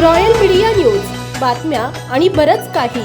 Royal media news. बातम्या आणि बरंच काही.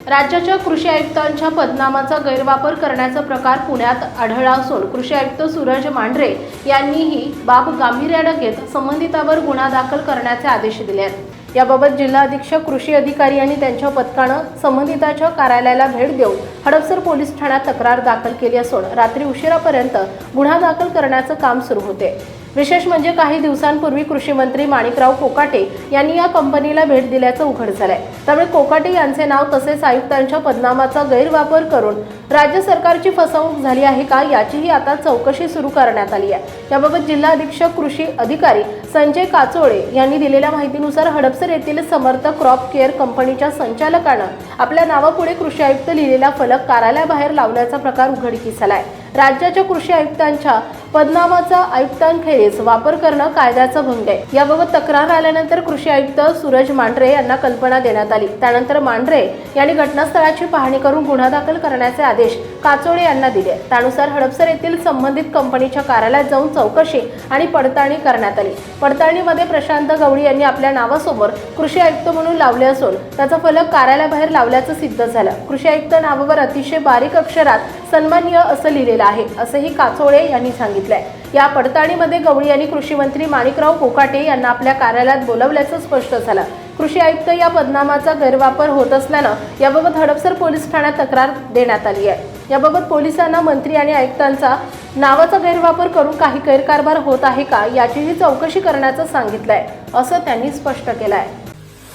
राज्याच्या कृषी आयुक्तांच्या पदनामाचा गैरवापर करण्याचा प्रकार पुण्यात आढळला असून कृषी आयुक्त सूरज मांढरे यांनी ही बाब गांभीर्यानं घेत संबंधितावर गुन्हा दाखल करण्याचे आदेश दिले आहेत. याबाबत जिल्हा अधीक्षक कृषी अधिकारी आणि त्यांच्या पथकानं संबंधिताच्या कार्यालयाला भेट देऊन हडपसर पोलीस ठाण्यात तक्रार दाखल केली असून रात्री उशिरापर्यंत गुन्हा दाखल करण्याचं काम सुरू होते. विशेष म्हणजे काही दिवसांपूर्वी कृषी मंत्री माणिकराव कोकाटे यांनी या कंपनीला भेट दिल्याचं उघड झालंय. त्यामुळे कोकाटे यांचे नाव तसेच आयुक्तांच्या पदनामाचा गैरवापर करून राज्य सरकारची फसवणूक झाली आहे का याचीही आता चौकशी सुरू करण्यात आली आहे. याबाबत जिल्हा अधीक्षक कृषी अधिकारी संजय काचोळे यांनी दिलेल्या माहितीनुसार हडपसर येथील समर्थ क्रॉप केअर कंपनीच्या संचालकानं आपल्या नावापुढे कृषी आयुक्त लिहिलेला फलक कार्यालयाबाहेर लावल्याचा प्रकार उघडकीस आलाय. राज्याच्या कृषी आयुक्तांच्या पदनामाचा आयुक्तांखेरीज वापर करणं कायद्याचा भंग आहे. याबाबत तक्रार आल्यानंतर कृषी आयुक्त सूरज मांढरे यांना कल्पना देण्यात आली. त्यानंतर मांढरे यांनी घटनास्थळाची पाहणी करून गुन्हा दाखल करण्याचे आदेश काचोळे यांना दिले. त्यानुसार हडपसर येथील संबंधित कंपनीच्या कार्यालयात जाऊन चौकशी आणि पडताळणी करण्यात आली. पडताळणीमध्ये प्रशांत गवळी यांनी आपल्या नावासमोर कृषी आयुक्त म्हणून लावले असून त्याचा फलक कार्यालयाबाहेर लावल्याचं सिद्ध झालं. कृषी आयुक्त नावावर अतिशय बारीक अक्षरात सन्माननीय असं लिहिलेलं आहे असंही काचोळे यांनी सांगितलंय. या पडताळणीमध्ये गवळी यांनी कृषी मंत्री माणिकराव कोकाटे यांना आपल्या कार्यालयात बोलवल्याचं स्पष्ट झालं. कृषी आयुक्त या पदनामाचा गैरवापर होत असल्यानं याबाबत हडपसर पोलीस ठाण्यात तक्रार देण्यात आली आहे. याबाबत पोलिसांना मंत्री आणि आयुक्तांचा नावाचा गैरवापर करून काही गैरकारभार होत आहे का याचीही चौकशी करण्याचं सांगितलंय असं त्यांनी स्पष्ट केलं आहे